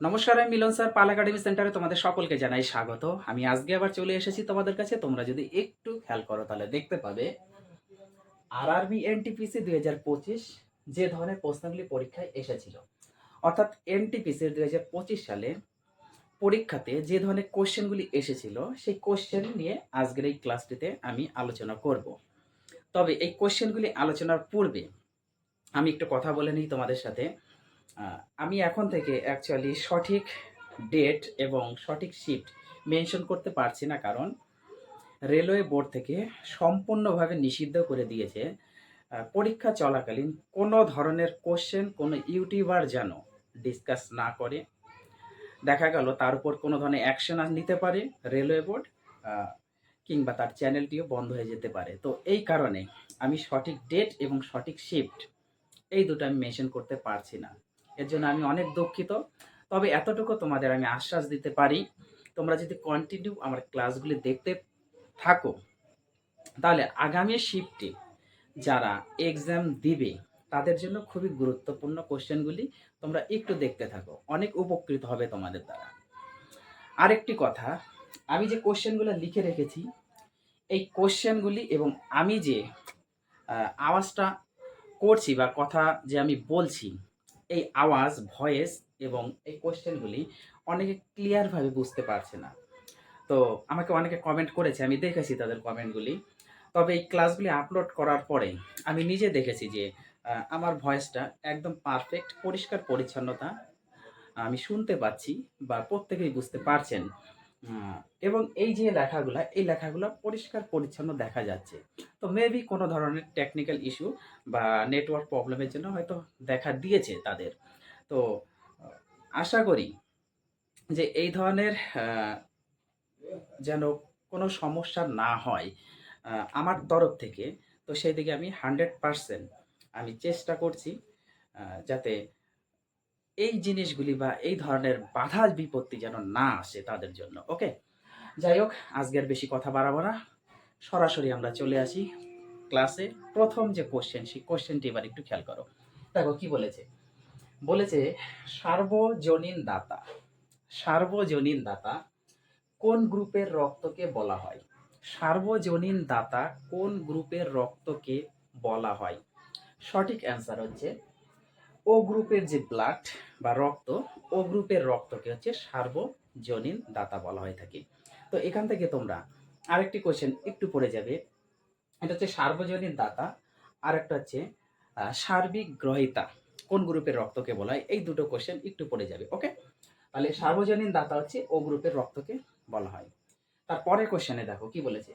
নমস্কার, আমি মিলন স্যার, পাল একাডেমি সেন্টারে তোমাদের সকলকে জানাই স্বাগত। আমি আজকে আবার চলে এসেছি তোমাদের কাছে। তোমরা যদি একটু খেয়াল করো, তাহলে দেখতে পাবে। আর আরবি এনটিপিসি দুই হাজার পঁচিশ যে ধরনের প্রশ্নগুলি পরীক্ষায় এসেছিল, অর্থাৎ এনটিপিসি দুই হাজার পঁচিশ সালে পরীক্ষাতে যে ধরনের কোশ্চেনগুলি এসেছিল, সেই কোশ্চেন নিয়ে আজকের এই ক্লাসটিতে আমি আলোচনা করব। তবে এই কোশ্চেনগুলি আলোচনার পূর্বে আমি একটু কথা বলে নিই তোমাদের সাথে। আমি এখন থেকে অ্যাকচুয়ালি সঠিক ডেট এবং সঠিক শিফট মেনশন করতে পারছি না কারণ রেলওয়ে বোর্ড থেকে সম্পূর্ণভাবে নিষিদ্ধ করে দিয়েছে পরীক্ষা চলাকালীন কোনো ধরনের কোশ্চেন কোনো ইউটিউবার যেন ডিসকাস না করে। দেখা গেল তার উপর কোনো ধরনের অ্যাকশন নিতে পারে রেলওয়ে বোর্ড কিংবা তার চ্যানেলটিও বন্ধ হয়ে যেতে পারে। তো এই কারণে আমি সঠিক ডেট এবং সঠিক শিফট এই দুটো আমি মেনশন করতে পারছি না। এর জন্য আমি অনেক দুঃখিত। তবে এতটুকু তোমাদের আমি আশ্বাস দিতে পারি, তোমরা যদি কন্টিনিউ আমার ক্লাসগুলি দেখতে থাকো, তাহলে আগামী শিফটে যারা এক্সাম দিবে, তাদের জন্য খুবই গুরুত্বপূর্ণ কোশ্চেনগুলি তোমরা একটু দেখতে থাকো। অনেক উপকৃত হবে তোমাদের দ্বারা। আরেকটি কথা, আমি যে কোশ্চেনগুলো লিখে রেখেছি, এই কোশ্চেনগুলি এবং আমি যে আওয়াজটা করছি বা কথা যে আমি বলছি এই আওয়াজ, ভয়েস এবং এই কোয়েশ্চেনগুলি অনেকে ক্লিয়ারভাবে বুঝতে পারছে না। তো আমাকে অনেকে কমেন্ট করেছে, আমি দেখেছি তাদের কমেন্টগুলি তবে এই ক্লাসগুলি আপলোড করার পরে আমি নিজে দেখেছি যে আমার ভয়েসটা একদম পারফেক্ট পরিষ্কার, পরিচ্ছন্নতা আমি শুনতে পাচ্ছি বা প্রত্যেকেই বুঝতে পারছেন। এবং এই যে লেখাগুলা, এই লেখাগুলো পরিষ্কার পরিচ্ছন্ন দেখা যাচ্ছে। তো মেবি কোনো ধরনের টেকনিক্যাল ইস্যু বা নেটওয়ার্ক প্রবলেমের জন্য হয়তো দেখা দিয়েছে তাদের। তো, আশা করি যে এই ধরনের যেন কোনো সমস্যা না হয় আমার তরফ থেকে, তো সেই দিকে আমি হান্ড্রেড পারসেন্ট আমি চেষ্টা করছি যাতে এই জিনিসগুলি বা এই ধরনের বাধা বিপত্তি যেন না আসে তাদের জন্য, ওকে? যাই হোক, আজকের বেশি কথা বাড়াবো না। সরাসরি আমরা চলে আসি ক্লাসে। প্রথম যে কোশ্চেন সেই কোশ্চেনটি এবার একটু খেয়াল করো। দেখো কি বলেছে? বলেছে, সার্বজনীন দাতা সার্বজনীন দাতা কোন গ্রুপের রক্তকে বলা হয়? সার্বজনীন দাতা কোন গ্রুপের রক্তকে বলা হয়? সঠিক অ্যান্সার হচ্ছে ও গ্রুপের যে ব্লাড বা রক্ত, ও গ্রুপের রক্তকে হচ্ছে সার্বজনীন দাতা বলা হয়ে থাকে। তো এখান থেকে তোমরা আরেকটি কোশ্চেন একটু পড়ে যাবে। এটা হচ্ছে সার্বজনীন দাতা আর একটা হচ্ছে সার্বিক গ্রহিতা। কোন গ্রুপের রক্তকে বলা হয়? এই দুটো কোশ্চেন একটু পড়ে যাবে ওকে তাহলে সার্বজনীন দাতা হচ্ছে ও গ্রুপের রক্তকে বলা হয়। তারপরের কোশ্চেনে দেখো কি বলেছে,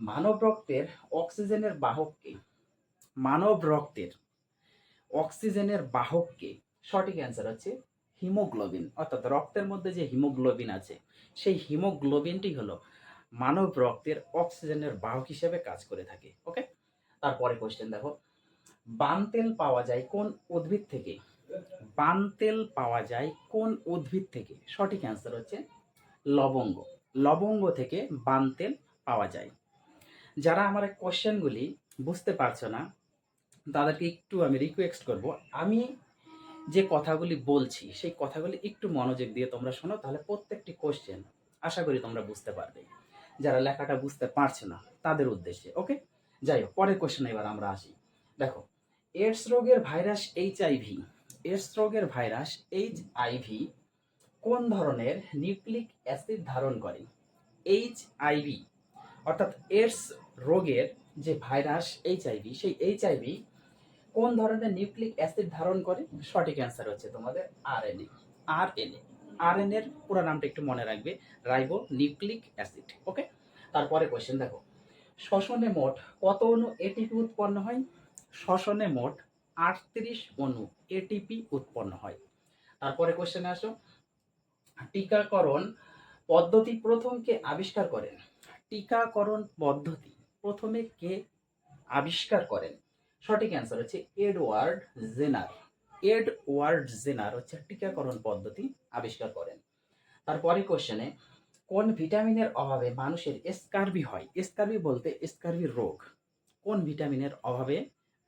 মানব রক্তের অক্সিজেনের বাহককে, মানব রক্তের অক্সিজেনের বাহককে সঠিক অ্যান্সার হচ্ছে হিমোগ্লোবিন। অর্থাৎ রক্তের মধ্যে যে হিমোগ্লোবিন আছে, সেই হিমোগ্লোবিনটি হলো মানব রক্তের অক্সিজেনের বাহক হিসেবে কাজ করে থাকে ওকে তারপরে কোশ্চেন দেখো বানতেল পাওয়া যায় কোন উদ্ভিদ থেকে? বানতেল পাওয়া যায় কোন উদ্ভিদ থেকে? সঠিক অ্যান্সার হচ্ছে লবঙ্গ। লবঙ্গ থেকে বানতেল পাওয়া যায়। যারা আমার কোশ্চেনগুলি বুঝতে পারছ না তাদেরকে একটু আমি রিকোয়েস্ট করব। আমি যে কথাগুলি বলছি, সেই কথাগুলি একটু মনোযোগ দিয়ে তোমরা শোনো, তাহলে প্রত্যেকটি কোশ্চেন আশা করি তোমরা বুঝতে পারবে। যারা লেখাটা বুঝতে পারছে না, তাদের উদ্দেশ্যে ওকে যাই হোক, পরের কোশ্চেন এবার আমরা আসি। দেখো এডস রোগের virus H I V AIDS রোগের ভাইরাস এইচ আইভি কোন ধরনের নিউক্লিক অ্যাসিড ধারণ করে? এইচ আইভি অর্থাৎ এডস রোগের যে ভাইরাস এইচ আইভি সেই এইচ আইভি কোন ধরনের নিউক্লিক অ্যাসিড ধারণ করে? সঠিক অ্যান্সার হচ্ছে তোমাদের আরএনএ আরএনএ আরএনএ এর পুরো নামটা একটু মনে রাখবে রাইবো নিউক্লিক অ্যাসিড, ওকে? তারপরে কোয়েশ্চেন দেখো, শ্বসনে মোট কত অণু এটিপি উৎপন্ন হয়? শ্বসনে মোট আটত্রিশ অণু এটিপি উৎপন্ন হয়। তারপরে কোশ্চেনে আসো, টিকাকরণ পদ্ধতি প্রথম কে আবিষ্কার করেন? টিকাকরণ পদ্ধতি প্রথমে কে আবিষ্কার করেন? সঠিক অ্যান্সার হচ্ছে এডওয়ার্ড জেনার। এডওয়ার্ড জেনার হচ্ছে টিকাকরণ পদ্ধতি আবিষ্কার করেন। তারপরে কোশ্চেনে কোন ভিটামিনের অভাবে মানুষের স্কারবি হয়? স্কারবি বলতে স্কারবি রোগ। কোন ভিটামিনের অভাবে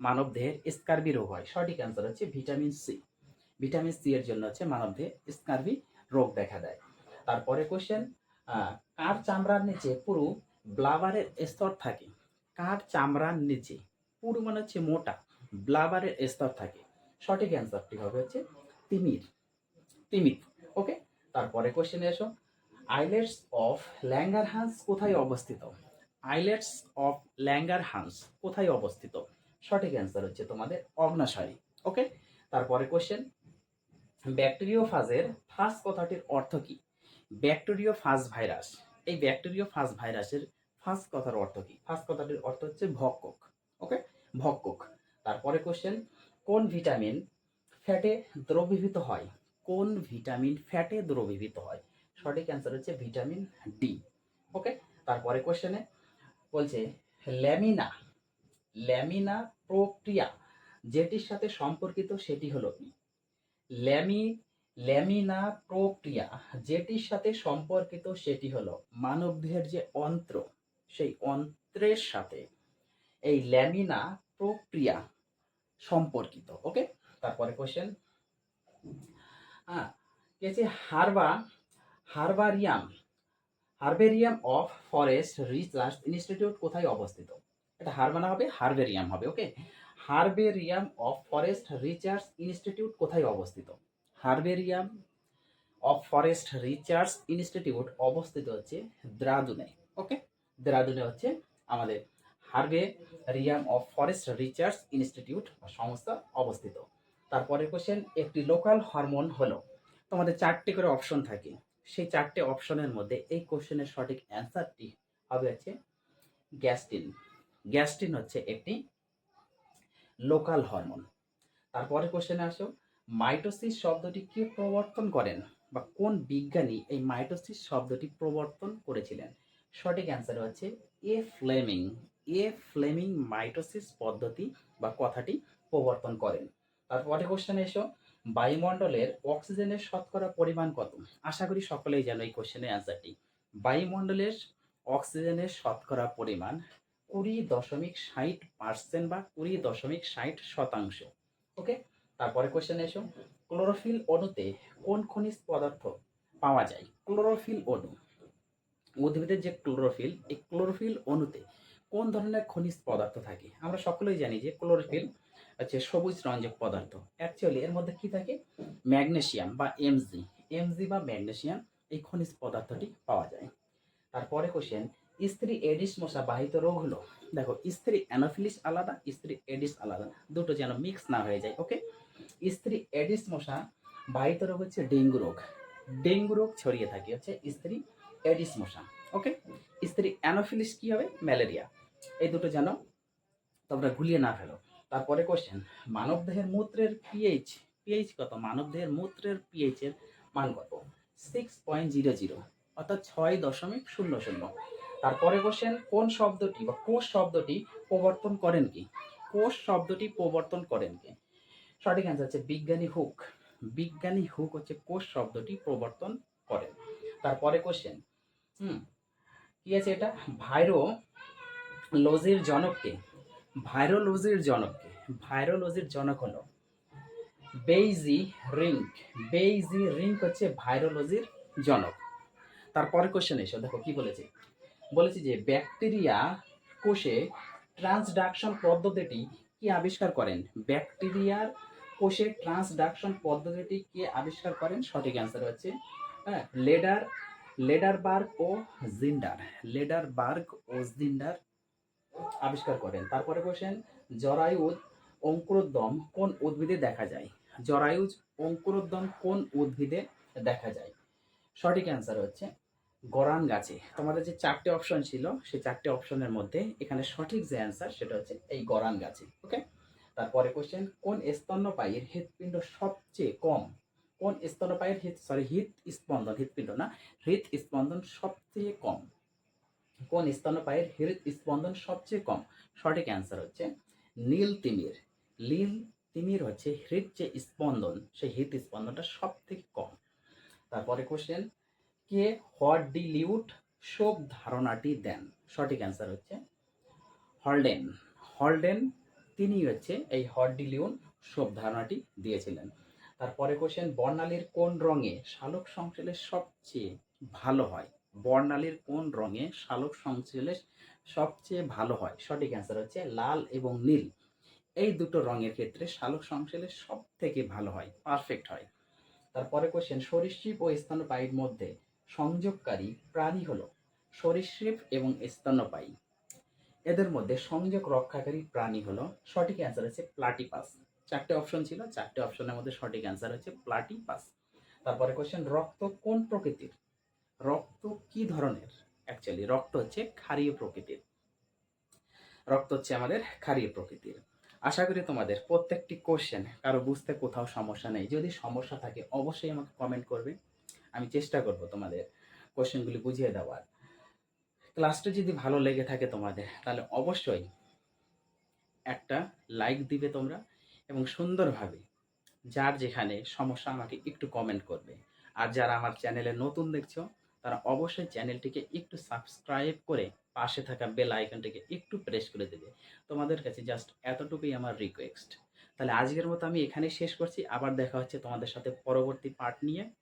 মানব দেহের স্কারবি রোগ হয়? সঠিক অ্যান্সার হচ্ছে ভিটামিন সি ভিটামিন সি এর জন্য হচ্ছে মানব দেহে স্কারবি রোগ দেখা দেয়। তারপরে কোশ্চেন কার চামড়ার নিচে পুরো ব্লাবারের স্তর থাকে? কার চামড়ার নিচে? পুরো মানে হচ্ছে মোটা ব্লাবারের স্তর থাকে। সঠিক অ্যান্সারটি হবে হচ্ছে তিমির। তিমির ওকে তারপরে কোশ্চেনে এসো। আইলেটস অফ ল্যাঙ্গার হান্স কোথায় অবস্থিত? আইলেটস অফ ল্যাঙ্গার হান্স কোথায় অবস্থিত? সঠিক অ্যান্সার হচ্ছে তোমাদের অগ্নাশয় ওকে তারপরে কোশ্চেন ব্যাকটেরিওফাজের ফাস কথাটির অর্থ কি? ব্যাকটেরিওফাজ ভাইরাস এই ব্যাকটেরিওফাজ ভাইরাসের ফাস কথার অর্থ কি? ফাস কথাটির অর্থ হচ্ছে ভক্ষক ওকে ভক্ষক। তারপরে কোশ্চেন কোন ভিটামিন ফ্যাটে দ্রবীভূত হয়? কোন ভিটামিন ফ্যাটে দ্রবীভূত হয়? সঠিক অ্যান্সার হচ্ছে ভিটামিন ডি ওকে তারপরে কোশ্চেনে বলছে, ল্যামিনা ল্যামিনা প্রক্রিয়া যেটির সাথে সম্পর্কিত সেটি হলো কি? ল্যামি, ল্যামিনা প্রক্রিয়া যেটির সাথে সম্পর্কিত সেটি হলো মানবদেহের যে অন্ত্র, সেই অন্ত্রের সাথে এই ল্যামিনা প্রক্রিয়া সম্পর্কিত ওকে তারপরে কোশ্চেন হ্যাঁ কি হারবা, herbarium, herbarium of forest research institute কোথায় অবস্থিত? এটা হারবানা হবে, হারবেরিয়াম হবে okay herbarium of forest research institute কোথায় অবস্থিত? Herbarium of forest research institute অবস্থিত হচ্ছে দ্রাদুনে ওকে দ্রাদুনে হচ্ছে আমাদের herbarium of forest research institute সংস্থা অবস্থিত। তারপরে কোশ্চেন একটি লোকাল হরমোন হলো। তোমাদের চারটি করে অপশন থাকে। সেই চারটে অপশনের মধ্যে এই কোশ্চেনের সঠিক অ্যান্সারটি হবে হচ্ছে গ্যাস্টিন। গ্যাস্টিন হচ্ছে একটি লোকাল হরমোন তারপরে কোশ্চেনে আসো, মাইটোসিস শব্দটি কে প্রবর্তন করেন বা কোন বিজ্ঞানী এই মাইটোসিস শব্দটি প্রবর্তন করেছিলেন? সঠিক অ্যান্সার হচ্ছে A Fleming. A Fleming mitosis পদ্ধতি বা কথাটি প্রবর্তন করেন। তারপরে কোশ্চেনে এসো। বায়ুমণ্ডলের অক্সিজেনের শতকরা পরিমাণ কত? আশা করি সকলেই জানো এই কোশ্চেনের অ্যান্সারটি বায়ুমণ্ডলের অক্সিজেনের শতকরা পরিমাণ কুড়ি দশমিক ষাট পার্সেন্ট বা কুড়ি দশমিক ষাট শতাংশ। ওকে তারপরে কোশ্চেন এসো। ক্লোরোফিল অণুতে কোন খনিজ পদার্থ পাওয়া যায়? ক্লোরোফিল অণু। উদ্ভিদের যে ক্লোরোফিল, এই ক্লোরোফিল অণুতে কোন ধরনের খনিজ পদার্থ থাকে? আমরা সকলেই জানি যে ক্লোরোফিল হচ্ছে সবুজ রঞ্জক পদার্থ। অ্যাকচুয়ালি এর মধ্যে কি থাকে? ম্যাগনেশিয়াম বা এমজি এমজি বা ম্যাগনেশিয়াম এই খনিজ পদার্থটি পাওয়া যায়। তারপরে কোশ্চেন স্ত্রী এডিস মশা বাহিত রোগ হলো? দেখো, স্ত্রী অ্যানোফিলিস আলাদা, স্ত্রী এডিস আলাদা। দুটো যেন মিক্স না হয়ে যায় ওকে স্ত্রী এডিস মশা বাহিত রোগ হচ্ছে ডেঙ্গু রোগ। ডেঙ্গু রোগ ছড়িয়ে থাকে হচ্ছে স্ত্রী এডিস মশা ওকে স্ত্রী অ্যানোফিলিস কি হবে? ম্যালেরিয়া। এই দুটো যেন তোমরা গুলিয়ে না ফেলো। তারপরে কোশ্চেন মানবদেহের মূত্রের পিএইচ পিএইচ কত? মানবদেহের মূত্রের পিএইচ এর মান কত? সিক্স পয়েন্ট জিরো জিরো অর্থাৎ ছয় দশমিক শূন্য শূন্য। তারপরে কোশ্চেন কোন শব্দটি বা কোষ শব্দটি প্রবর্তন করেন কি? কোষ শব্দটি প্রবর্তন করেন কি? সঠিক অ্যান্সার হচ্ছে বিজ্ঞানী হুক। বিজ্ঞানী হুক হচ্ছে কোষ শব্দটি প্রবর্তন করেন। তারপরে কোশ্চেন হুম কি আছে এটা? ভাইরো লজির জনককে, ভাইরোলজির জনককে, ভাইরোলজির জনক হলো বেইজি রিঙ্ক। বেইজি রিঙ্ক হচ্ছে ভাইরোলজির জনক। তারপরে কোশ্চেন এসো, দেখো কি বলেছে? বলেছি যে ব্যাকটেরিয়া কোষে ট্রান্সডাকশন পদ্ধতিটি কি আবিষ্কার করেন? ব্যাকটেরিয়ার কোষে ট্রান্সডাকশন পদ্ধতিটি কে আবিষ্কার করেন? সঠিক অ্যান্সার হচ্ছে হ্যাঁ লেডার লেডারবার্গ ও জিন্ডার। লেডারবার্গ ও জিন্ডার আবিষ্কার করেন। তারপরে কোশ্চেন জরায়ুজ অঙ্কুরোদ্যম কোন উদ্ভিদে দেখা যায়? জরায়ুজ অঙ্কুরোদ্যম কোন উদ্ভিদে দেখা যায়? সঠিক অ্যান্সার হচ্ছে গরান গাছে। তোমাদের যে চারটে অপশন ছিল, সেই চারটে অপশনের মধ্যে এখানে সঠিক যে অ্যান্সার সেটা হচ্ছে এই গরান গাছে। ওকে তারপরে কোশ্চেন কোন স্তন্যপায়ীর হৃৎপিণ্ড সবচেয়ে কম? কোন স্তন্যপায়ীর হৃদ সরি হৃদ স্পন্দন, হৃৎপিণ্ড না হৃদ স্পন্দন সবচেয়ে কম। কোন স্তন্যপায়ীর হৃদ স্পন্দন সবচেয়ে কম? সঠিক অ্যান্সার হচ্ছে নীল তিমির। নীল তিমির হচ্ছে হৃদ যে স্পন্দন, সেই হৃদ স্পন্দনটা সব থেকে কম। তারপরে কোশ্চেন কে হর্ডিলিউট শোক ধারণাটি দেন? সঠিক অ্যান্সার হচ্ছে হলডেন। হলডেন, তিনি হচ্ছে এই হর্ডিলিউন শোক ধারণাটি দিয়েছিলেন। তারপরে কোশ্চেন বর্ণালীর কোন রঙে শালক সংশ্লেষ সবচেয়ে ভালো হয়? বর্ণালীর কোন রঙে শালক সংশ্লেষ সবচেয়ে ভালো হয়? সঠিক অ্যান্সার হচ্ছে লাল এবং নীল। এই দুটো রঙের ক্ষেত্রে শালক সংশ্লেষ সব থেকে ভালো হয় পারফেক্ট হয়। তারপরে কোশ্চেন সরীসৃপ ও স্তন্যপায়ীর মধ্যে সংযোগকারী প্রাণী হলো সরীসৃপ এবং স্তন্যপায়ী। এদের মধ্যে সংযোগ রক্ষাকারী প্রাণী হলো, সঠিক অ্যান্সার হচ্ছে প্লাটিপাস চারটে অপশন ছিল, চারটে অপশনের মধ্যে সঠিক অ্যান্সার হচ্ছে প্লাটিপাস তারপরে কোশ্চেন রক্ত কোন প্রকৃতির? রক্ত কি ধরনের? অ্যাকচুয়ালি রক্ত হচ্ছে ক্ষারীয় প্রকৃতির। রক্ত হচ্ছে আমাদের ক্ষারীয় প্রকৃতির। আশা করি তোমাদের প্রত্যেকটি কোশ্চেন কারও বুঝতে কোথাও সমস্যা নেই। যদি সমস্যা থাকে, অবশ্যই আমাকে কমেন্ট করবে। আমি চেষ্টা করব তোমাদের কোশ্চেনগুলি বুঝিয়ে দেওয়ার। ক্লাসটা যদি ভালো লেগে থাকে তোমাদের, তাহলে অবশ্যই একটা লাইক দিবে তোমরা। এবং সুন্দরভাবে যার যেখানে সমস্যা আমাকে একটু কমেন্ট করবে। আর যারা আমার চ্যানেলে নতুন দেখছ, তারা অবশ্যই চ্যানেলটিকে একটু সাবস্ক্রাইব করে পাশে থাকা বেল আইকনটিকে একটু প্রেস করে দেবে। তোমাদের কাছে জাস্ট এতটুকুই আমার রিকোয়েস্ট তাহলে আজকের মতো আমি এখানেই শেষ করছি। আবার দেখা হচ্ছে তোমাদের সাথে পরবর্তী পার্ট নিয়ে।